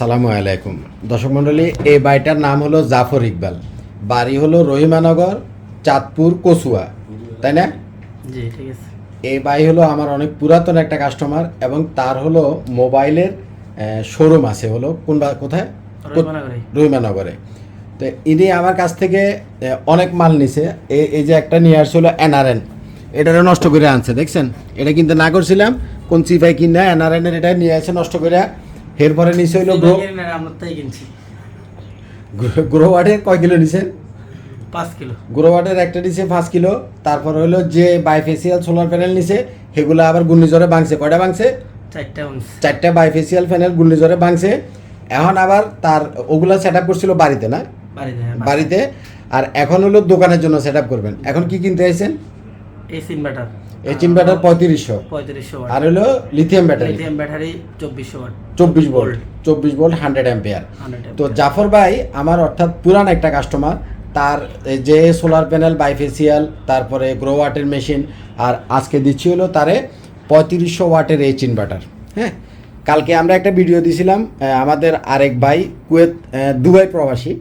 সালামু আলাইকুম। দর্শক মণ্ডলী এই বাড়িটার নাম হলো জাফর ইকবাল। বাড়ি হলো রহিমানগর চাঁদপুর কচুয়া। তাই না? জি ঠিক আছে। এই বাড়ি হলো আমার অনেক পুরাতন একটা কাস্টমার এবং তার হলো মোবাইলের শোরুম আছে হলো কোন কোথায়? রহিমানগরে। তো ইনি আমার কাছ থেকে অনেক মাল নিছে। এই এই যে একটা নিয়ে আসছিল এনআরএন। এটারে নষ্ট করে আনছে দেখছেন? এটা কিন্তু না করছিলাম কোন চিপাই কিনা এনআরএন এর এটা নিয়ে আসে নষ্ট করে এরপরে নিচে হইল গ্রো কিনছি। গ্রো ওয়াটের কয় কিলো নিছেন? পাঁচ কিলো। গ্রো ওয়াটের একটা নিছে পাঁচ কিলো তারপর হইল যে বাইফেসিয়াল সোলার প্যানেল নিছে সেগুলো আবার ঘূর্ণিঝড়ে ভাঙছে। কয়টা ভাঙছে? চারটা চারটা বাইফেসিয়াল প্যানেল ঘূর্ণিঝড়ে ভাঙছে। এখন আবার তার ওগুলো সেট আপ করছিল বাড়িতে না? বাড়িতে হ্যাঁ, আর এখন হলো দোকানের জন্য সেট আপ করবেন। এখন কি কিনতে আইছেন এই সিম ব্যাটার পঁয়ত্রিশশো। পঁয়ত্রিশশো আর হলো লিথিয়াম ব্যাটারি লিথিয়াম ব্যাটারি চব্বিশশো ওয়াট চব্বিশ ভোল্ট চব্বিশ ভোল্ট হান্ড্রেড অ্যাম্পিয়ার তো জাফর ভাই আমার অর্থাৎ পুরান একটা কাস্টমার তার যে সোলার প্যানেল বাইফেসিয়াল তারপরে গ্রো ওয়াটের মেশিন আর আজকে দিচ্ছি হলো তারে পঁয়ত্রিশশো ওয়াটের এইচ ইনভার্টার হ্যাঁ? কালকে আমরা একটা ভিডিও দিছিলাম আমাদের আরেক ভাই কুয়েত দুবাই প্রবাসী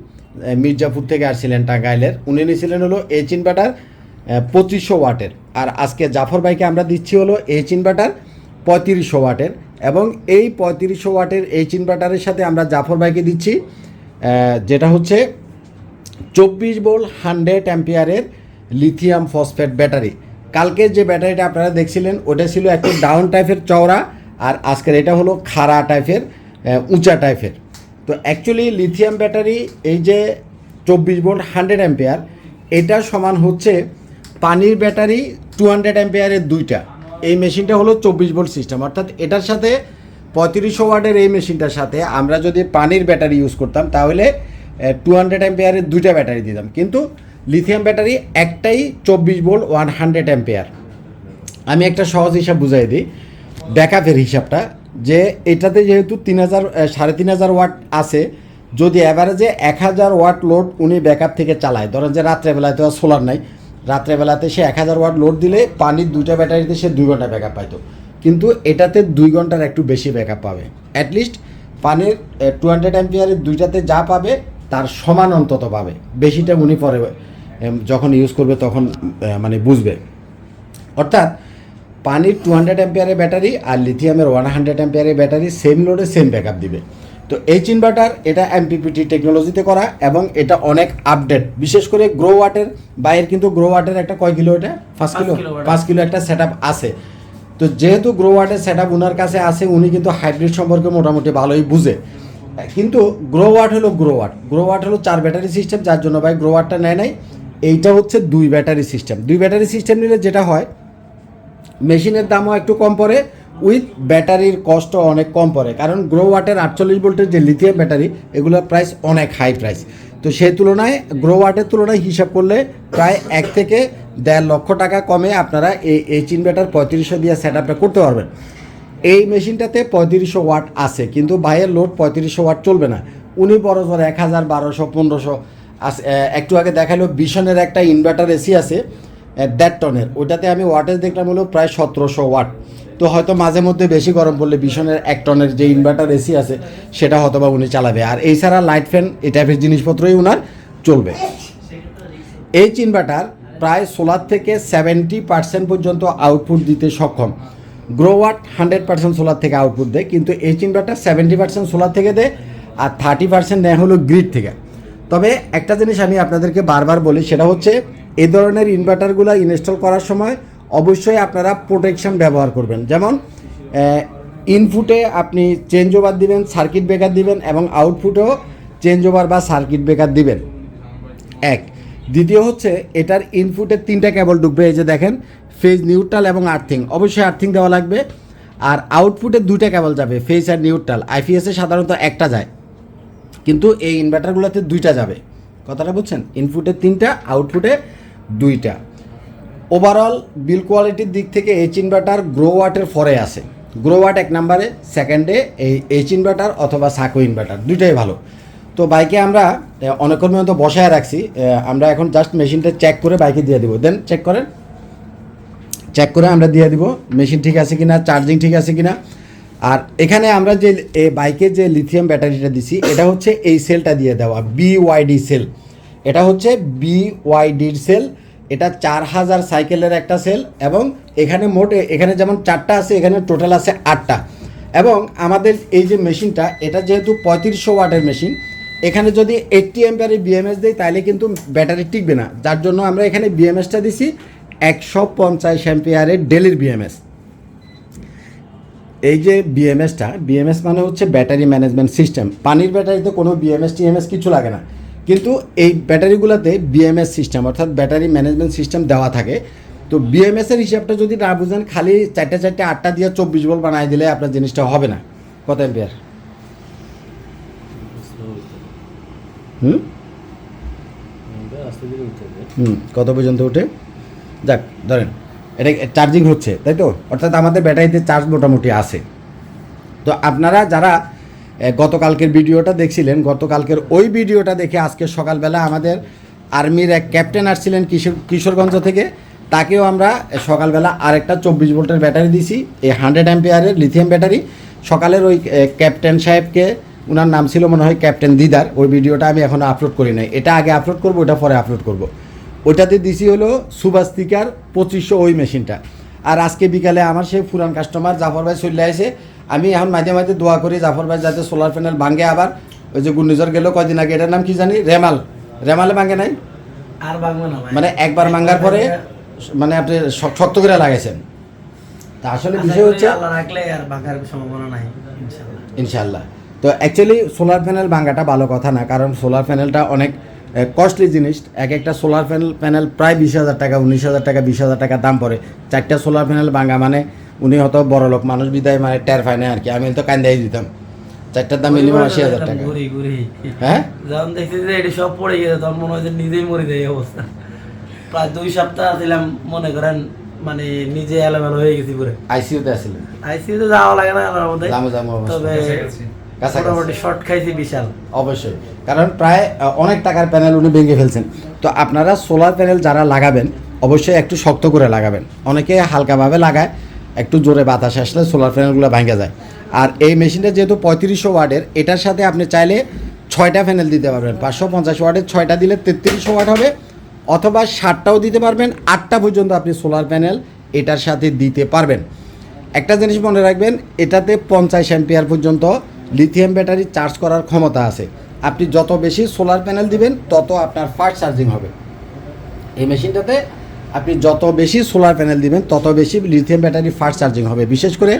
মির্জাপুর থেকে আসছিলেন টাঙ্গাইলের। উনি নিয়েছিলেন হলো এইচ ইনভার্টার পঁচিশশো ওয়াটের। আর আজকে জাফর ভাইকে আমরা দিচ্ছি হলো এইচ ইনভার্টার পঁয়ত্রিশশো ওয়াটের। এবং এই পঁয়ত্রিশশো ওয়াটের এইচ ইনভার্টারের সাথে আমরা জাফর ভাইকে দিচ্ছি যেটা হচ্ছে চব্বিশ বোল হান্ড্রেড অ্যাম্পিয়ারের লিথিয়াম ফসফেট ব্যাটারি। কালকে যে ব্যাটারিটা আপনারা দেখছিলেন, ওটা ছিল একটু ডাউন টাইপের চওড়া, আর আজকের এটা হলো খাড়া টাইপের উঁচা টাইপের। তো অ্যাকচুয়ালি লিথিয়াম ব্যাটারি এই যে চব্বিশ ভোল্ট হান্ড্রেড অ্যাম্পিয়ার, এটা সমান হচ্ছে পানির ব্যাটারি টু হান্ড্রেড অ্যাম্পিয়ারের দুইটা। এই মেশিনটা হলো চব্বিশ ভোল্ট সিস্টেম অর্থাৎ এটার সাথে পঁয়ত্রিশশো ওয়াটের এই মেশিনটার সাথে আমরা যদি পানির ব্যাটারি ইউজ করতাম, তাহলে টু হান্ড্রেড অ্যাম্পিয়ারের দুইটা ব্যাটারি দিতাম। কিন্তু লিথিয়াম ব্যাটারি একটাই চব্বিশ ভোল্ট ওয়ান হান্ড্রেড অ্যাম্পিয়ার আমি একটা সহজ হিসাব বুঝাই দিই, ব্যাকআপের হিসাবটা, যে এটাতে যেহেতু তিন হাজার সাড়ে তিন হাজার ওয়াট আছে, যদি অ্যাভারেজে এক হাজার ওয়াট লোড উনি ব্যাকআপ থেকে চালায়, ধরেন যে রাত্রেবেলায় তো সোলার নাই রাত্রেবেলাতে সে এক হাজার ওয়াট লোড দিলে পানির দুইটা ব্যাটারিতে সে দুই ঘণ্টা ব্যাকআপ পাইতো। কিন্তু এটাতে দুই ঘণ্টার একটু বেশি ব্যাকআপ পাবে। অ্যাটলিস্ট পানির টু হান্ড্রেড অ্যাম্পিয়ারের দুইটাতে যা পাবে, তার সমান অন্তত পাবে। বেশিটা উনি পরে যখন ইউজ করবে তখন মানে বুঝবে। অর্থাৎ পানির টু হান্ড্রেড অ্যাম্পিয়ারের ব্যাটারি আর লিথিয়ামের ওয়ান হান্ড্রেড অ্যাম্পিয়ারের ব্যাটারি সেম লোডে সেম ব্যাকআপ দিবে। তো এইচ ইনভার্টার এটা এমপিপিটি টেকনোলজিতে করা এবং এটা অনেক আপডেট বিশেষ করে গ্রো ওয়াটের বাইরের কিন্তু গ্রো ওয়াটের একটা কয় কিলো এটা? পাঁচ কিলো। পাঁচ কিলো একটা সেট আছে। তো যেহেতু গ্রো ওয়াটের সেট আপ ওনার কাছে আছে উনি কিন্তু হাইব্রিড সম্পর্কে মোটামুটি ভালোই বুঝে। কিন্তু গ্রো ওয়াট হলো গ্রো ওয়াট গ্রো ওয়াট হলো চার ব্যাটারি সিস্টেম যার জন্য ভাই গ্রো ওয়াটটা নেয় নাই। এইটা হচ্ছে দুই ব্যাটারি সিস্টেম দুই ব্যাটারি সিস্টেম নিলে যেটা হয় মেশিনের দামও একটু কম পড়ে উইথ ব্যাটারির কষ্ট অনেক কম পড়ে। কারণ গ্রো ওয়াটের আটচল্লিশ ভোল্টের যে লিথিয়াম ব্যাটারি এগুলোর প্রাইস অনেক হাই প্রাইস তো সেই তুলনায় গ্রো ওয়াটের তুলনায় হিসাব করলে প্রায় এক থেকে দেড় লক্ষ টাকা কমে আপনারা এই এইচ ইনভার্টার পঁয়ত্রিশশো দিয়ে সেট আপটা করতে পারবেন। এই মেশিনটাতে পঁয়ত্রিশশো ওয়াট আছে, কিন্তু বাইরের লোড পঁয়ত্রিশশো ওয়াট চলবে না। উনি বড় জোর এক হাজার, বারোশো, পনেরোশো। আস- একটু আগে দেখাল বিশনের একটা ইনভার্টার এসি আছে। দেড় টনের ওটাতে আমি ওয়াটেজ দেখলাম হলো প্রায় সতেরোশো ওয়াট তো হয়তো মাঝে মধ্যে বেশি গরম পড়লে বিশনের এক টনের যে ইনভার্টার এসি আছে, সেটা হয়তো বা উনি চালাবে। আর এই ছাড়া লাইট ফ্যান এই টাইপের জিনিসপত্রই উনার চলবে। এইচ ইনভার্টার প্রায় সোলার থেকে সেভেন্টি পার্সেন্ট পর্যন্ত আউটপুট দিতে সক্ষম। গ্রোওয়াট হান্ড্রেড পার্সেন্ট সোলার থেকে আউটপুট দেয়, কিন্তু H inverter seventy percent solar থেকে দেয় আর থার্টি পার্সেন্ট নেয় হলো গ্রিড থেকে। তবে একটা জিনিস আমি আপনাদেরকে বারবার বলি, সেটা হচ্ছে এই ধরনের ইনভার্টারগুলো ইনস্টল করার সময় অবশ্যই আপনারা প্রোটেকশন ব্যবহার করবেন। যেমন ইনপুটে আপনি চেঞ্জ ওভার দিবেন সার্কিট ব্রেকার দিবেন এবং আউটপুটেও চেঞ্জ ওভার বা সার্কিট ব্রেকার দিবেন। এক। দ্বিতীয় হচ্ছে, এটার ইনপুটে তিনটা কেবল ঢুকবে, এই যে দেখেন ফেজ নিউট্রাল এবং আর্থিং অবশ্যই আর্থিং দেওয়া লাগবে। আর আউটপুটে দুইটা কেবল যাবে ফেজ আর নিউট্রাল আইপিএসে সাধারণত একটা যায়। কিন্তু এই ইনভার্টারগুলোতে দুইটা যাবে। কথাটা বুঝছেন? ইনপুটে তিনটা আউটপুটে দুইটা। ওভারঅল বিল কোয়ালিটির দিক থেকে এইচ ইনভার্টার গ্রো ওয়াটের ফরে আছে গ্রো ওয়াট এক নাম্বারে সেকেন্ডে এই এইচ ইনভার্টার অথবা সাকো ইনভার্টার দুইটাই ভালো। তো বাইকে আমরা অনেকক্ষণ পর্যন্ত বসায় রাখছি। আমরা এখন জাস্ট মেশিনটা চেক করে বাইকে দিয়ে দিব। দেন চেক করেন। চেক করে আমরা দিয়ে দিব মেশিন ঠিক আছে কিনা চার্জিং ঠিক আছে কিনা। আর এখানে আমরা যে, এ বাইকের যে লিথিয়াম ব্যাটারিটা দিছি, এটা হচ্ছে এই সেলটা দিয়ে দেওয়া বি বিওয়াইডি সেল এটা হচ্ছে বিওয়াইডির সেল এটা চার হাজার সাইকেলের একটা সেল এবং এখানে মোট, এখানে যেমন চারটা আছে, এখানে টোটাল আছে আটটা। এবং আমাদের এই যে মেশিনটা এটা যেহেতু পঁয়ত্রিশশো ওয়াটের মেশিন এখানে যদি এইটটি এম্পিয়ারের বিএমএস দেয় তাহলে কিন্তু ব্যাটারি টিকবে না। যার জন্য আমরা এখানে বিএমএসটা দিছি একশো পঞ্চাশ অ্যাম্পিয়ারের ডেলির বিএমএস এই যে বিএমএসটা বিএমএস মানে হচ্ছে ব্যাটারি ম্যানেজমেন্ট সিস্টেম। পানির ব্যাটারিতে কোনো বিএমএস টিএমএস কিছু লাগে না। কিন্তু এই ব্যাটারিগুলোতে বিএমএস সিস্টেম অর্থাৎ ব্যাটারি ম্যানেজমেন্ট সিস্টেম দেওয়া থাকে। তো বিএমএস এর হিসাবটা যদি না বুঝেন, খালি চারটে চারটে আটটা দিয়ে চব্বিশ বল বানাই দিলে আপনার জিনিসটা হবে না। কত এম্পিয়ার হুম? হুম, কত পর্যন্ত ওঠে যাক, ধরেন, এটা চার্জিং হচ্ছে, তাই তো? অর্থাৎ আমাদের ব্যাটারিতে চার্জ মোটামুটি আছে। তো আপনারা যারা গতকালকের ভিডিওটা দেখছিলেন, গতকালকের ওই ভিডিওটা দেখে আজকে সকালবেলা আমাদের আর্মির এক ক্যাপ্টেন আসছিলেন কিশোর, কিশোরগঞ্জ থেকে। তাকেও আমরা সকালবেলা আরেকটা চব্বিশ ভোল্টের ব্যাটারি দিছি এই হান্ড্রেড অ্যাম্পিয়ারের লিথিয়াম ব্যাটারি। সকালের ওই ক্যাপ্টেন সাহেবকে ওনার নাম ছিল মনে হয় ক্যাপ্টেন দিদার, ওই ভিডিওটা আমি এখনও আপলোড করি নাই। এটা আগে আপলোড করব, ওটা পরে আপলোড করব। ওটাতে দিছি হলো সুভাস্তিকার পঁচিশশো ওই মেশিনটা। আর আজকে বিকালে আমার সেই পুরান কাস্টমার জাফর ভাই চলে আসে আমি এখন মাঝে মাঝে দোয়া করি জাফর ভাই যাতে সোলার প্যানেল ভাঙে আবার। ওই যে ঘূর্ণিঝড় গেল কয়দিন আগে এটার নাম কি জানি? রেমাল। রেমালে ভাঙে নাই? আর ভাঙবে না মানে একবার ভাঙার পরে মানে আপনি শক্ত করে লাগাইছেন। তা আসলে বিষয় হচ্ছে আল্লাহ রাখলে আর ভাঙার সম্ভাবনা নাই ইনশাআল্লাহ। ইনশাল্লাহ তো অ্যাকচুয়ালি সোলার প্যানেল ভাঙাটা ভালো কথা না কারণ সোলার প্যানেলটা অনেক কস্টলি জিনিস। এক একটা সোলার প্যানেল প্যানেল প্রায় বিশ হাজার টাকা উনিশ হাজার টাকা বিশ হাজার টাকা দাম পড়ে। চারটা সোলার প্যানেল ভাঙা মানে উনি হয়তো বড় লোক মানুষ বিদায় মানে টের পায় না আর কি। আমি তো কান্দাই দিতাম। চারটার দাম মিনিমাম আশি হাজার টাকা। ঘুরি ঘুরি। হ্যাঁ? যখন দেখছি যে এটি সব পড়ে গেছে তখন মনে হয় যে নিজেই মরে যায় অবস্থা। প্রায় দুই সপ্তাহ ছিলাম মনে করেন মানে নিজে এলোমেলো হয়ে গেছি পুরো। আইসিইউতে আইসিইউতে যাওয়া লাগে না আমার মধ্যে। তবে। মোটামুটি শর্ট খাইছি বিশাল। অবশ্যই। কারণ প্রায় অনেক টাকার প্যানেল উনি ভেঙে ফেলছেন। তো আপনারা সোলার প্যানেল যারা লাগাবেন অবশ্যই একটু শক্ত করে লাগাবেন। অনেকে হালকাভাবে লাগায় একটু জোরে বাতাস আসলে সোলার প্যানেলগুলো ভেঙে যায়। আর এই মেশিনটা যেহেতু পঁয়ত্রিশশো ওয়ার্ডের এটার সাথে আপনি চাইলে ছয়টা প্যানেল দিতে পারবেন। পাঁচশো পঞ্চাশ ওয়ার্ডের ছয়টা দিলে তেত্রিশশো ওয়াট হবে, অথবা ষাটটাও দিতে পারবেন, আটটা পর্যন্ত আপনি সোলার প্যানেল এটার সাথে দিতে পারবেন। একটা জিনিস মনে রাখবেন, এটাতে পঞ্চাশ অ্যাম্পিয়ার পর্যন্ত লিথিয়াম ব্যাটারি চার্জ করার ক্ষমতা আছে। আপনি যত বেশি সোলার প্যানেল দিবেন, তত আপনার ফাস্ট চার্জিং হবে। এই মেশিনটাতে আপনি যত বেশি সোলার প্যানেল দিবেন, তত বেশি লিথিয়াম ব্যাটারি ফাস্ট চার্জিং হবে। বিশেষ করে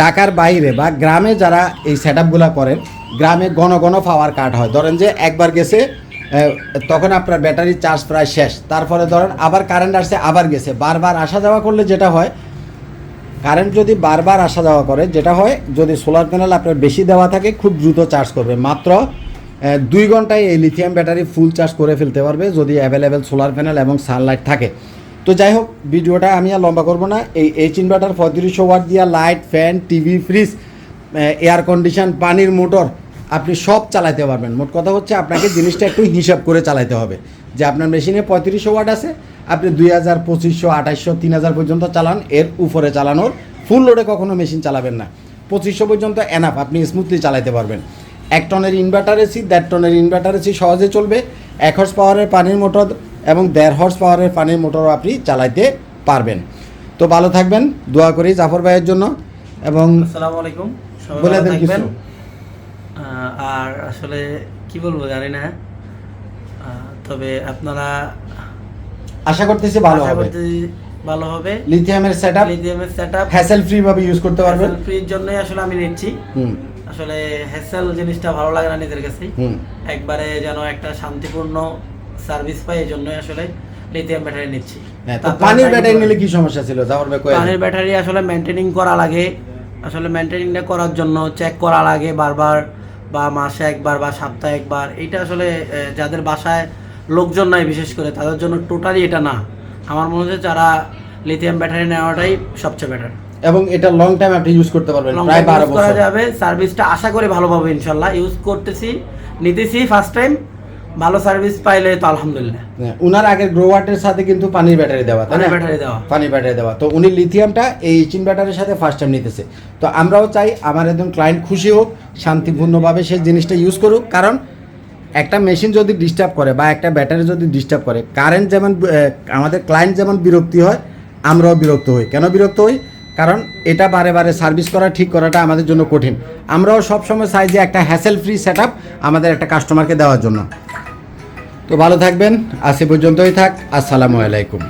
ঢাকার বাইরে বা গ্রামে যারা এই সেট করেন, গ্রামে ঘন ঘন পাওয়ার কাট হয়। ধরেন যে একবার গেছে তখন আপনার ব্যাটারি চার্জ প্রায় শেষ। তারপরে ধরেন আবার কারেন্ট আসছে, আবার গেছে। বারবার আসা যাওয়া করলে যেটা হয় কারেন্ট যদি বারবার আসা যাওয়া করে, যেটা হয়, যদি সোলার প্যানেল আপনার বেশি দেওয়া থাকে, খুব দ্রুত চার্জ করবে। মাত্র দুই ঘন্টায় এই লিথিয়াম ব্যাটারি ফুল চার্জ করে ফেলতে পারবে যদি অ্যাভেলেবেল সোলার প্যানেল এবং সানলাইট থাকে। তো যাই হোক, ভিডিওটা আমি আর লম্বা করব না। এই এইচ ইনভার্টার পঁয়ত্রিশশো ওয়াট দিয়া light fan TV fridge air condition পানির মোটর আপনি সব চালাতে পারবেন। মোট কথা হচ্ছে আপনাকে জিনিসটা একটু হিসাব করে চালাতে হবে। যে আপনার মেশিনে পঁয়ত্রিশশো ওয়াট আছে, আপনি দুই হাজার, পঁচিশশো আঠাশশো তিন হাজার পর্যন্ত চালান, এর উপরে চালানোর ফুল লোডে কখনো মেশিন চালাবেন না। পঁচিশশো পর্যন্ত এনাফ আপনি স্মুথলি চালাতে পারবেন। এক টনের ইনভার্টার এসি দেড় টনের ইনভার্টার এসি সহজে চলবে। এক হর্স পাওয়ারের পানির মোটর এবং দেড় হর্স পাওয়ারের পানির মোটরও আপনি চালাইতে পারবেন। তো ভালো থাকবেন দোয়া করি জাফর ভাইয়ের জন্য এবং আসসালামু আলাইকুম বলে দেন কিছু। আর আসলে কি বলব জানি না। তবে আপনারা আশা করতেছি ভালো হবে। ভালো হবে। লিথিয়ামের সেট আপ লিথিয়ামের সেটআপ হ্যাসেল ফ্রি ভাবে ইউজ করতে পারবেন। ফ্রির জন্যই আসলে আমি নিচ্ছি। হুম। আসলে হ্যাসেল জিনিসটা ভালো লাগে না নিজের কাছে একবারে যেন একটা শান্তিপূর্ণ সার্ভিস পাই এই জন্যই আসলে লিথিয়াম ব্যাটারি নিচ্ছি। হ্যাঁ, তো পানির ব্যাটারি নিলে কি সমস্যা ছিল? জাফর ভাই পানির ব্যাটারি আসলে মেনটেনিং করা লাগে। আসলে মেনটেনিংটা করার জন্য চেক করা লাগে বারবার বা মাসে একবার বা সপ্তাহে একবার। এটা আসলে যাদের বাসায় লোকজন নাই বিশেষ করে তাদের জন্য টোটালি এটা না। আমার মনে হচ্ছে যারা লিথিয়াম ব্যাটারি নেওয়াটাই সবচেয়ে বেটার এবং এটা লং টাইম আপনি ইউজ করতে পারবেন প্রায় বারো করা বছর। যাবে সার্ভিসটা আশা করি ভালো পাবো ইনশাল্লাহ ইউজ করতেছি নিতেছি ফার্স্ট টাইম ভালো সার্ভিস পাইলে তো আলহামদুলিল্লাহ। হ্যাঁ, উনার আগের গ্রো ওয়াটের সাথে কিন্তু পানির ব্যাটারি দেওয়া তাই পানির না? ব্যাটারি দেওয়া। পানি ব্যাটারি দেওয়া। তো উনি লিথিয়ামটা এই চিন ব্যাটারির সাথে ফার্স্ট টাইম নিতেছে। তো আমরাও চাই আমার একদম ক্লায়েন্ট খুশি হোক শান্তিপূর্ণভাবে সে জিনিসটা ইউজ করুক কারণ একটা মেশিন যদি ডিস্টার্ব করে বা একটা ব্যাটারি যদি ডিস্টার্ব করে কারেন্ট যেমন আমাদের ক্লায়েন্ট যেমন বিরক্তি হয় আমরাও বিরক্ত হই। কেন বিরক্ত হই? কারণ এটা বারে বারে সার্ভিস করা, ঠিক করাটা আমাদের জন্য কঠিন। আমরাও সবসময় চাই যে একটা হ্যাসেল ফ্রি সেট আমাদের একটা কাস্টমারকে দেওয়ার জন্য। তো ভালো থাকবেন, আজ পর্যন্তই থাক, আসসালামু আলাইকুম।